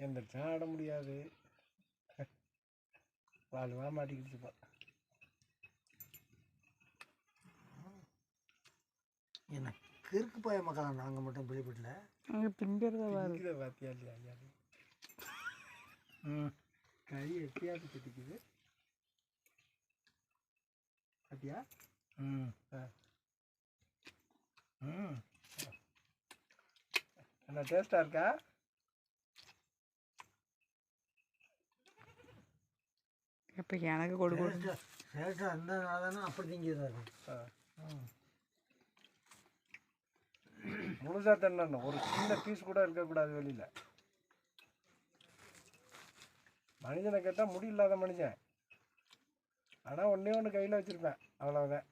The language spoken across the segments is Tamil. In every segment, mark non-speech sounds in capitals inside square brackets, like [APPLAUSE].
எந்திரிச்சா ஆட முடியாது. வாழ்வா மாட்டிக்கிடுச்சுப்பா என்ன கிறுக்கு பாய மக்கள் நாங்கள் மட்டும் பிடிபடல அங்கே திங்கிறத பார்த்தியா இல்லையா ஐயா ம். கை எப்படியாவது கட்டிக்குது. அப்படியா ம். ம். என்ன டேஸ்டா இருக்கா? இப்போ எனக்கு கொடு கொடு. சேட்டா அந்த நாள் தானே அப்படி திங்கிறாரு. ஆ. ம் முழுசா தின்னணும் ஒரு சின்ன பீஸ் கூட இருக்கக்கூடாது வெளியில. மனுஷனை கேட்டால் முடி இல்லாத மனுஷன் ஆனால் ஒன்றே ஒன்று கையில் வச்சுருப்பேன். அவ்வளோதான்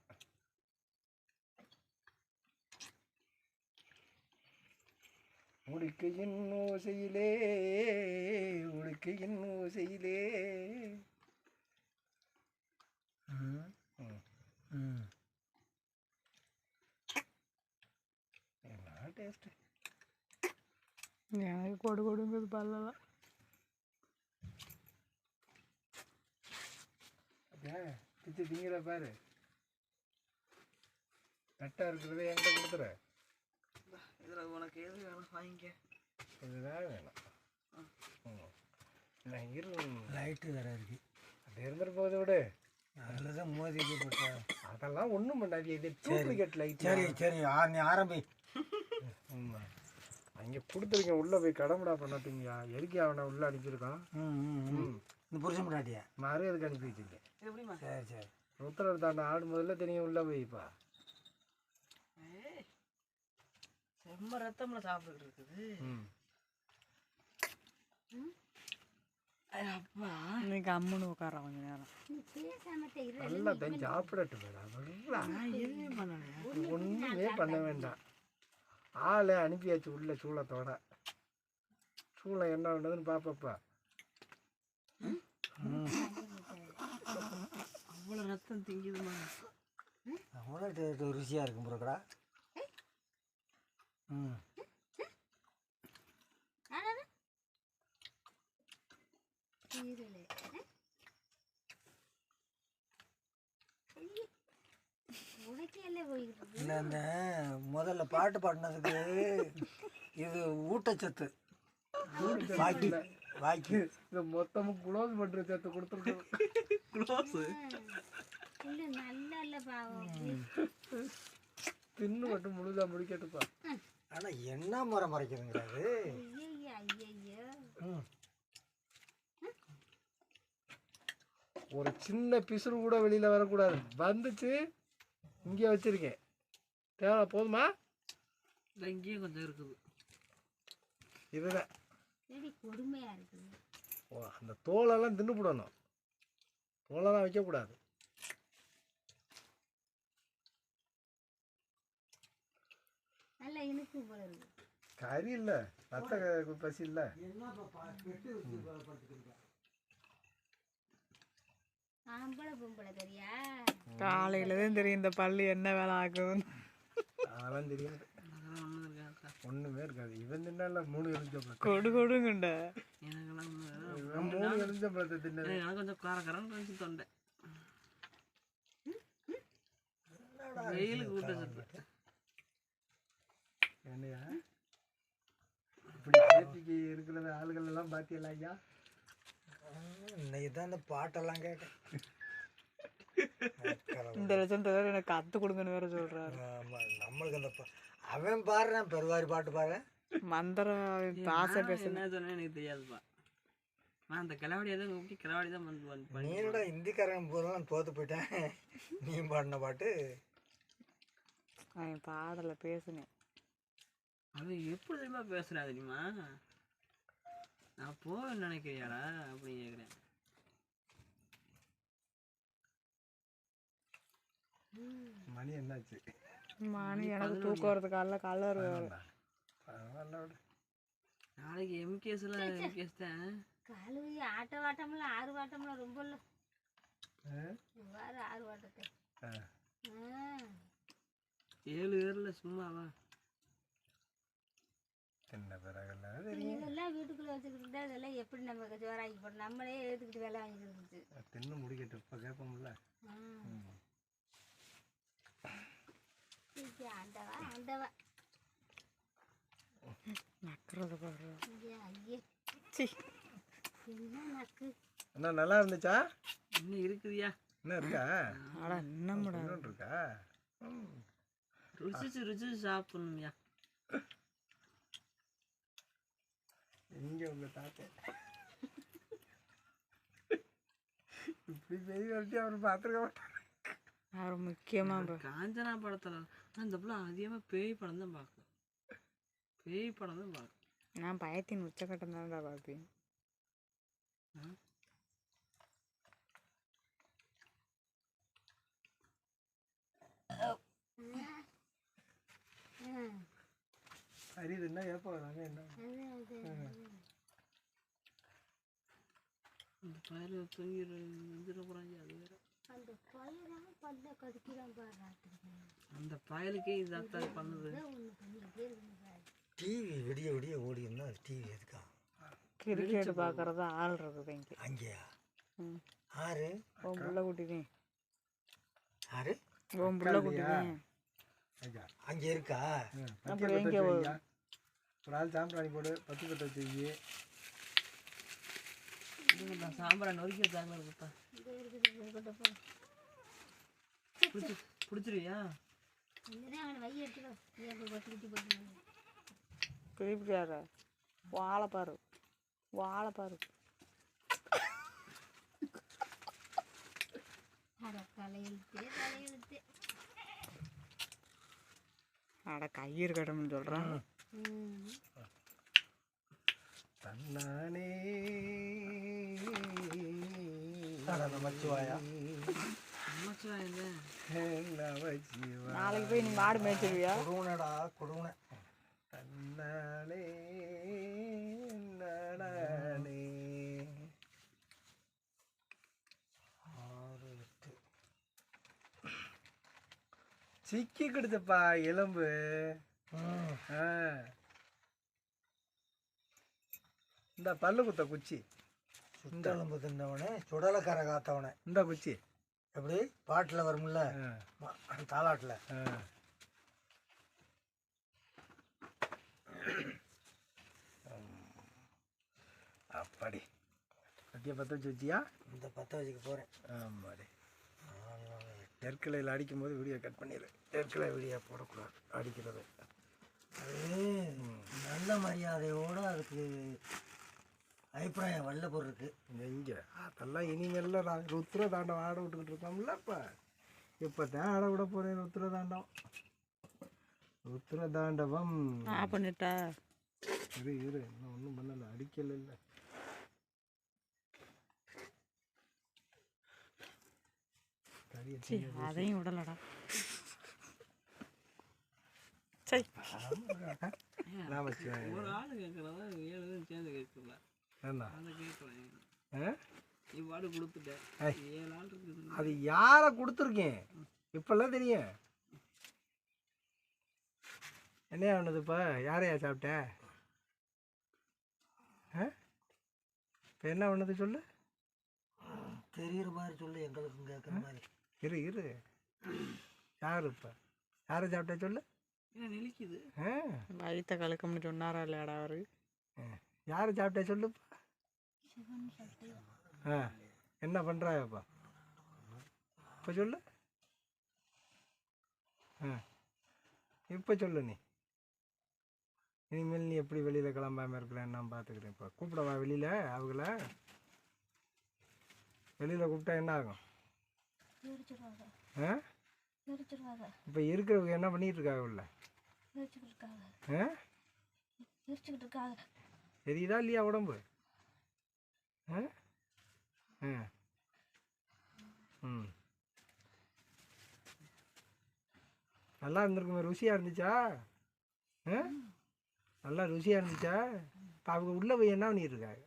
உடுக்கையின் ஓசையிலே உடுக்கையின் ஓசையிலே ம் ம். ம் என்ன டேஸ்ட்டு எனக்கு கொடு கொடுங்குது பல்லலாம் பிச்சு திங்கிற பாரு கட்டாக இருக்கிறத என்கிட்ட கொடுத்துற இதில் உனக்கு எது வேணும் வாங்கிக்க இதுதான் வேணும். நான் இரு லைட்டு வேற இருக்கு அது இருந்துட்டு போகுது விடு அதில் தான் மோதி போட்ட அதெல்லாம் ஒன்றும் பண்ணாது இது டூப்ளிகேட் லைட் சரி சரி ஆ நீ ஆரம்பி அங்கே கொடுத்துருக்கேன். உள்ளே போய் கடமுடா பண்ணாதீங்கயா எதுக்கு அவனை உள்ளே அனுப்பியிருக்கான் ம் ம் ம். இந்த புருஷன் முன்னாடியா மறு எதுக்கு அனுப்பி வச்சிருக்கேன்? சரி சரி. உத்தரவு தாண்ட ஆடு முதல்ல தெரியும். உள்ளே போய்ப்பா செம்ம ரத்தம்ல இருக்குது. அப்பா. இன்னைக்கு அம்முன்னு உட்கார கொஞ்ச நேரம். நல்லா தான் சாப்பிடட்டும். மேடம் ஒன்றுமே பண்ண வேண்டாம். ஆளை அனுப்பியாச்சு உள்ள சூளத்தோட. சூளம் என்ன பண்ணுதுன்னு பாப்பப்பா. அவ்வளோ ரத்தம் திங்குதுமா? அவ்வளோ ருசியாக இருக்கும் புரோக்கடா ம். உனக்கே போய்கிட்டு இருக்கு இல்லை இந்த முதல்ல பாட்டு பாடினதுக்கு இது ஊட்டச்சத்து. வாக்கி வாக்கி. இந்த மொத்தமும் குளோஸ் பண்ணுற சேர்த்து கொடுத்துருக்கோம். க்ளோஸு? தின்னு மட்டும் முழுதா முடிக்கட்டுப்பா. ஆனால் என்ன முறை மறைக்குதுங்கிறாரு ஐயய்யா ஐயய்யோ. ம். ஒரு சின்ன பிசுறு கூட வெளியில் வரக்கூடாது. வந்துச்சு இங்கே வச்சிருக்கேன். தேவை போதுமா? இந்த இங்கேயும் கொஞ்சம் இருக்குது. இதுதான். சரி கொடுமையா இருக்குது. ஓ அந்த தோலெல்லாம் தின்னுபிடணும் தோலெல்லாம் வைக்கக்கூடாது. நல்லா இனிப்பு போல இருக்கு. கறி இல்லை. ரத்த பசி இல்லை. ஆம்பளை பொம்பளை தெரியா? காலையில தான் தெரியும் இந்த பல்லு என்ன வேலை ஆகுதுன்னு அதெல்லாம் தெரியாது. ஒன்றும் இருக்காது. இவன் தின்னால மூணு எலுமிச்சம்பழத்தை கொடு கொடுங்குண்ட. எனக்கெல்லாம் ஒண்ணும் இவன் மூணு எலுமிச்சம்பழத்தை தின்னது. எனக்கு கொஞ்சம் காரக்காரன்னு கொஞ்சம் தொண்டை. வெயிலுக்கு ஊட்டச்சத்து என்னையா? இப்படி பேட்டிக்கு இருக்கிற ஆளுகள் எல்லாம் பாத்தியல ஐயா? இன்னைக்கு தான் இந்த பாட்டெல்லாம் கேட்டேன். [LAUGHS] இந்த லட்சத்தை வேற எனக்கு கத்து கொடுங்கன்னு வேற சொல்றாரு. ஆமா, நம்மளுக்கு அந்த பா- அவன் பாடுறான் பெருவாரி பாட்டு பாரு. மந்திரம் பாச நான் பேச. என்ன சொன்னேன்னு எனக்கு தெரியாதுப்பா. நான் அந்த கிளவாடியை தான் கூப்பிட்டு கிளவாடி தான் வந்து வந்து நீ பண்ணி என்னடா இந்திக்காரன் போதெல்லாம் தோத்து போயிட்டேன். நீ பாடின பாட்டு. அவன் பாடல பேசுங்க அவன் எப்படி தெரியுமா பேசுறா தெரியுமா? நான் போவேன்னு நினைக்கிறியாடா அப்படின்னு கேட்குறேன் மணி என்னாச்சு? மணி எனக்கு தூக்கம் வரது காலைல கலர் பரவாயில்ல. விடு. நாளைக்கு எம்கேஸ்ல எம்கேஸ் தான் காலுவி ஆட்ட வாட்டம்ல ஆறு வாட்டம்ல ரொம்ப இல்ல. ஆறு வாட்டத்தை. ஏழு பேர்ல சும்மாவா? சின்ன பிறகுல? இதெல்லாம் வீட்டுக்குள்ள வச்சுக்கிட்டு இதெல்லாம் எப்படி நம்ம ஜோராக்கி போடணும்? நம்மளே எடுத்துக்கிட்டு வேலை வாங்கிக்கிட்டு தின்னு முடிக்கட்டும் இப்போ கேட்போம்ல ஆண்டவா ஆண்டவா. நக்கிறத பாரு. என்ன நக்கு? என்ன நல்லா இருந்துச்சா? இன்னும் இருக்குதுயா? என்ன இருக்கா? அட இன்னமுடா இன்னொன்று இருக்கா. ருசிச்சு ருசிச்சு சாப்பிடணும்யா. இங்க உங்க தாத்தா. இப்படி பெரிய வரைக்கும் அவர் பார்த்துருக்க மாட்டார். அவர் முக்கியமாக காஞ்சனா படத்துல இந்த பிள்ளை அதிகமாக பேய் படம் தான் பார்க்கும் பேய் படம் தான் பார்க்கும் நான் பயத்தின் உச்சக்கட்டம் தான்டா பார்ப்பேன் சரி என்ன ஏப்பா வராங்க என்ன? அந்த பயில தூங்கி வந்துட போகிறாங்க அது வேற. அந்த பையன் பல்ல கடிக்கிறான் பாரு அந்த பயலுக்கே இது அத்தான் பண்ணுது டிவி விடிய விடிய ஓடி இருந்தால் அது டிவி எதுக்கா? கிரிக்கெட் பார்க்கறது ஆள் இருக்குது இங்கே. அங்கேயா? ஆறு? உன் புள்ள குட்டிதான் ஆறு? உன் புள்ள குட்டிதான் அங்கே இருக்கா? அப்புறம் எங்க. ஒரு ஆள் சாம்பிராணி போடு பத்தி பற்ற வச்சு வை. இதுங்க நான் சாம்பாரை நொறுக்கி வச்சாங்க இருக்கா இது இருக்குது இருக்கட்டும் போ பிடிச்சி பிடிச்சிருவியா இந்த அவனை வை எடுத்துக்கோ ஏன் கொட்டி குட்டி நமச்சிவாயா. நாளைக்கு போய் நீ மாடு மேய்ச்சிருவியா? கொடுவனடா கொடுவன. தன்னானே நானே. ஆறு எட்டு. சிக்கி கிடுச்சப்பா எலும்பு. இந்த பல்லு குத்த குச்சி. சுத்தெலும்பு தின்னவனே சுடலைக்கரை காத்தவனே. இந்த குச்சி. எப்படி? பாட்டில் வரும்ல? தாலாட்டில். அப்படி. கட்டிய பற்ற வச்சு வச்சியா? இந்த பற்ற வச்சுக்க போகிறேன் ஆமாடி. நெற்கலையில் அடிக்கும்போது வீடியோ கட் பண்ணிடு நெற்கலை வீடியோ போடக்கூடாது. அடிக்கிறது. அது நல்ல மரியாதையோடு அதுக்கு அபிப்பிராயம் வல்ல பொருளுக்கு எங்க? அதெல்லாம் இனிமேல நான் ருத்ர தாண்டம் ஆட விட்டுக்கிட்டு இருக்கோம்ல இப்போ. இப்போ தான் ஆட விட போகிறேன் ருத்ர தாண்டம் ருத்ர தாண்டவம் பண்ணிட்டா. இரு இரு. இன்னும் ஒன்றும் பண்ணலை. அடிக்கல இல்லை அதையும் விடலடா. சரி. நான் ஒரு ஆள் கேட்குறதா ஏழு சேர்ந்து கேட்கல என்ன அதை யாரை கொடுத்துருக்கேன்? இப்பெல்லாம் தெரியும். என்ன ஆனதுப்பா யாரையா சாப்பிட்ட? இப்போ என்ன பண்ணது சொல்லு? தெரியுற மாதிரி சொல்லு எங்களுக்கும் கேட்குற மாதிரி. இரு இரு. யார் இப்போ? யாரை சாப்பிட்டா சொல்லு? ஆ? வயிற்ற கலக்கம்னு சொன்னாரா இல்லையாடா அவரு? யாரை சாப்பிட்டா சொல்லுப்பா ஆ என்ன பண்ணுறாயப்பா இப்போ சொல்லு. ஆ இப்போ சொல்லு நீ. இனிமேல் நீ எப்படி வெளியில் கிளம்பாம இருக்கிறேன்னு நான் பார்த்துக்கிறேன் இப்போ. கூப்பிடவா வெளியில் அவங்கள. வெளியில் கூப்பிட்டா என்ன ஆகும்? ஆ? இப்போ இருக்கிறவங்க என்ன பண்ணிட்டு இருக்காங்க உள்ள? ஆ? தெரியுதா இல்லையா உடம்பு? ஆ? ஆ. ம். நல்லா இருந்திருக்குமே ருசியாக இருந்துச்சா? ஆ? நல்லா ருசியாக இருந்துச்சா? இப்போ அவங்க உள்ளே போய் என்ன பண்ணிட்டு இருக்காங்க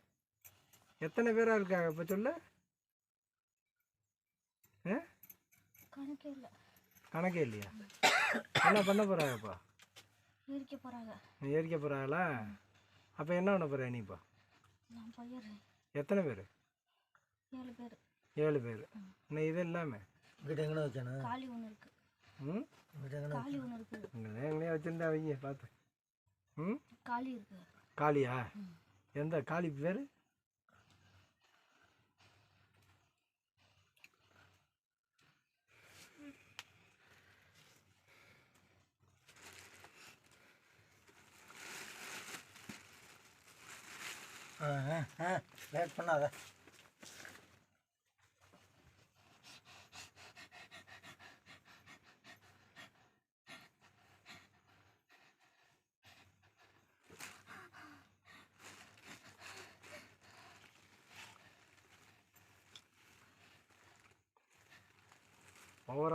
எத்தனை பேராக இருக்காங்க இப்போ சொல்லு? ஆ? கணக்கே இல்லை. கணக்கே இல்லையா? என்ன பண்ண போகிறாங்கப்பா எரிக்க போகிறாங்களா அப்போ என்ன பண்ண போகிற நீ இப்போ நான் போயிடுறேன் எத்தனை பேர்? ஏழு பேர். ஏழு பேர். இன்னும் இது இல்லாமல் இங்கிட்ட எங்கே வைக்கணும் காளி ஒன்று இருக்கு. ம்? இங்கிட்ட எங்கே காளி ஒன்று இருக்கு. இங்கே எங்கேயே வச்சுருந்தா வைங்க பார்த்து ம்? காளி இருக்கு. காளியா? எந்த காளி பேர்? லேட் பண்ணாத.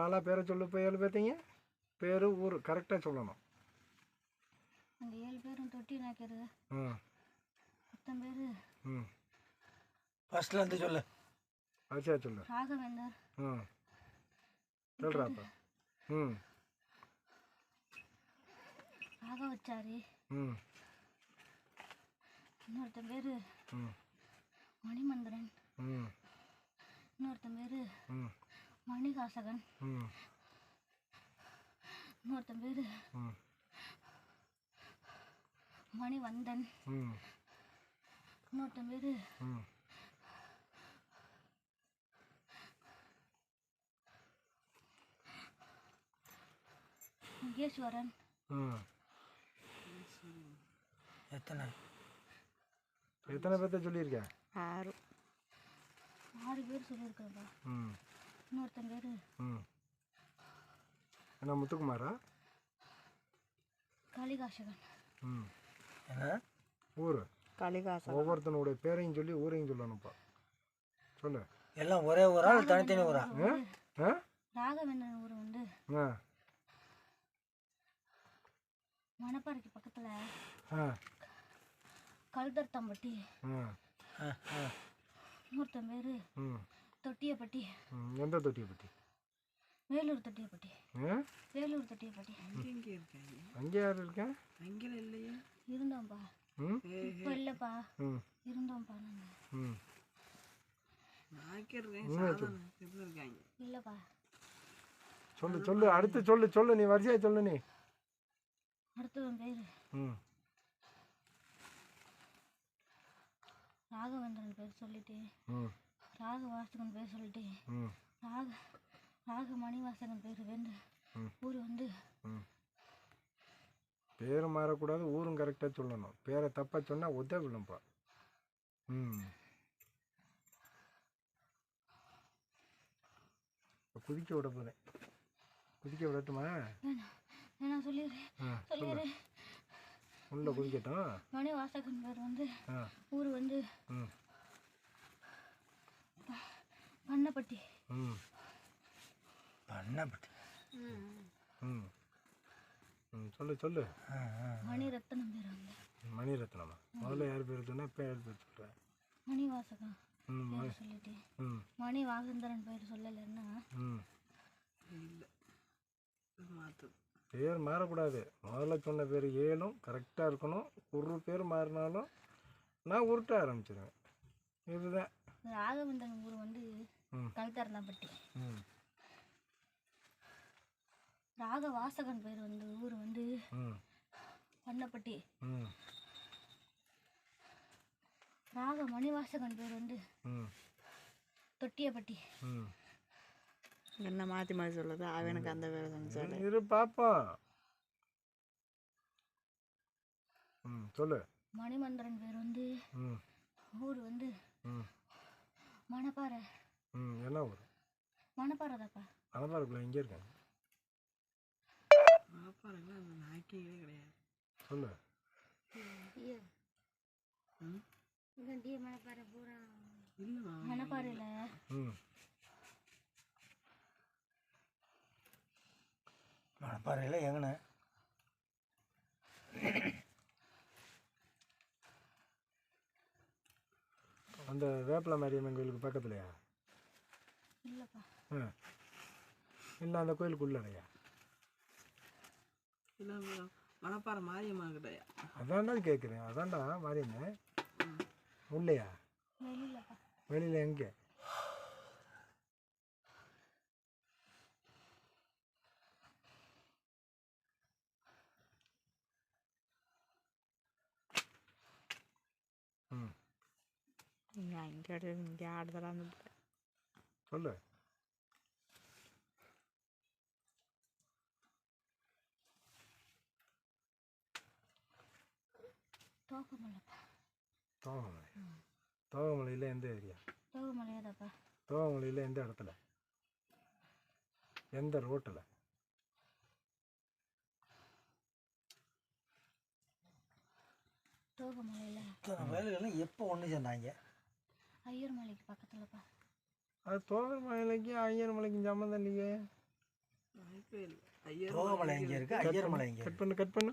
ஆளாக பேரை சொல்லு இப்போ ஏழு பேர்த்தீங்க பேர் ஊர் கரெக்டாக சொல்லணும். அந்த ஏழு பேரும் தொட்டி நாக்கிறது ம் மொத்தம் பேர் ம். ஃபர்ஸ்ட்ல இருந்து சொல்லு. வரிசையாக சொல்லு. ராகவேந்தர். ம் சொல்கிறாப்பா ம். ராகவச்சாரி. ம். இன்னொருத்தன் பேர் ம். மணிமந்திரன் ம். இன்னொருத்தன் பேர் ம். மணிகாசகன் ம். இன்னொருத்தன் பேர் ம். மணிவந்தன். ம். இன்னொருத்தன் பேர் ம். முகேஸ்வரன் ம். எத்தனை? எத்தனை பேர்த்த சொல்லியிருக்கேன் ஆறு. ஆறு பேர் சொல்லியிருக்கிறப்பா ம். இன்னொருத்தன் பேர். ம். என்ன முத்துக்குமாரா? காளிகாசகன். ம். என்ன? ஊர்? கலிகாசம் ஒவ்வொருத்தனுடைய பேரையும் சொல்லி ஊரையும் சொல்லணும்ப்பா. சொல்லு. எல்லாம் ஒரே ஊரா இல்லை தனித்தனி ஊரா? ராகவேந்திரன் ஊர் வந்து ஆ. மணப்பாறைக்கு பக்கத்தில் ஆ. கழுதர்த்தம்பட்டி ஆ. ஆ ஆ. இன்னொருத்தன் பேர் ம். தொட்டியப்பட்டி. எந்த தொட்டியை பற்றி வேலூர் தொட்டியப்பட்டி. வேலூர் தொட்டியப்பட்டி. அங்கே யார் இருக்கேன். அங்கே இல்லையே இருந்தோம்ப்பா ம்? இப்போ இல்லைப்பா. ம். இருந்தோம்ப்பா நாங்கள் இல்லைப்பா. சொல்லு சொல்லு. அடுத்து சொல்லு சொல்லு. நீ வரிசையாக சொல்லு நீ. அடுத்தவன் பேர். ம். ராகவேந்திரன் பேர் சொல்லிட்டு. ம். ராகவாசகன் பேர் சொல்லிட்டு. ம். ராக ராக மணிவாசகன் பேர் வந்து. ஊர் வந்து ம் பேர் மாறக்கூடாது ஊரும் கரெக்டாக சொல்லணும். பேரை தப்பாக சொன்னால் உத விழும்பா ம் குதிக்க விட போகிறேன் குதிக்க விடட்டுமா? வேணாம் சொல்லிடுறேன். சொல்லிடுறேன். உள்ள குதிக்கட்டும். மணிவாசகன் பேர் வந்து ஆ. ஊர் வந்து ம். பண்ணப்பட்டி ம். பண்ணப்பட்டு ம். ம். சொல்லு சொல்லு. மணிரத்னம் பேர் மணிரத்னமா? முதல்ல யார் பேர் சொன்னா இப்போ யார் பேர் சொல்கிறேன் மணிவாசகன் ம் மணி பேர் சொல்லிட்டு. ம். மணி வாகந்தரன் பேர் சொல்லலைன்னா? ம். இல்லை. மாற்று பேர் மாறக்கூடாது. முதல்ல சொன்ன பேர் ஏழும் கரெக்டாக இருக்கணும். ஒரு பேர் மாறினாலும் நான் உருட்ட ஆரம்பிச்சிடுவேன் இதுதான். ராகவேந்திரன் ஊர் வந்து ம். ம் ராகவாசகன் பேர் வந்து ஊர் வந்து ம். பண்ணப்பட்டி ம். ராக மணிவாசகன் பேர் வந்து ம். தொட்டியப்பட்டி. ம். என்ன மாற்றி மாற்றி சொல்லுது அவனுக்கு அந்த வேலை சொல்லு இரு பார்ப்போம் ம் சொல்லு. மணிமந்திரன் பேர் வந்து ம். ஊர் வந்து ம். மணப்பாறை. ம் என்ன ஊர்? மணப்பாறை தாப்பா அனபாருக்குள்ள எங்கே இருக்காங்க பாப்பாருங்களா அந்த நாக்கிங்களே கிடையாது. மணப்பாறை பூரா. இல்லைம்மா. மணப்பாறையில். மணப்பாறையில் எங்கண்ணே அந்த வேப்பில மாரியம்மன் கோயிலுக்கு பக்கத்துலையா? இல்லைப்பா. ஆ. இல்லை அந்த கோயிலுக்குள்ளடையா இல்லை மணப்பாறை மாரியம்மா கிட்டயா அதான்டா கேட்குறேன் அதான்டா மாரியம்மன் உள்ளையா? வெளியிலப்பா வெளியில் எங்கே? ம். இங்கே அங்கே இங்கே ஆடுதலாம் அந்த பிள்ளை சொல்லு. தோகமலைப்பா தோகமலை. தோகமலையில் எந்த ஏரியா? தோகமலையாதாப்பா. தோகமலையில் எந்த இடத்துல? எந்த ரோட்டில்? தோகமலையில். இத்தனை எப்போ ஒன்று சேர்ந்தாங்க ஐயர் மலைக்கு பக்கத்துலப்பா. அது தோகமலைக்கும் ஐயர் மலைக்கும் சம்மந்தம் இல்லையே ஐயர் தோகமலை இருக்குது ஐயர் மலை எங்கே கட் பண்ணு கட் பண்ணு.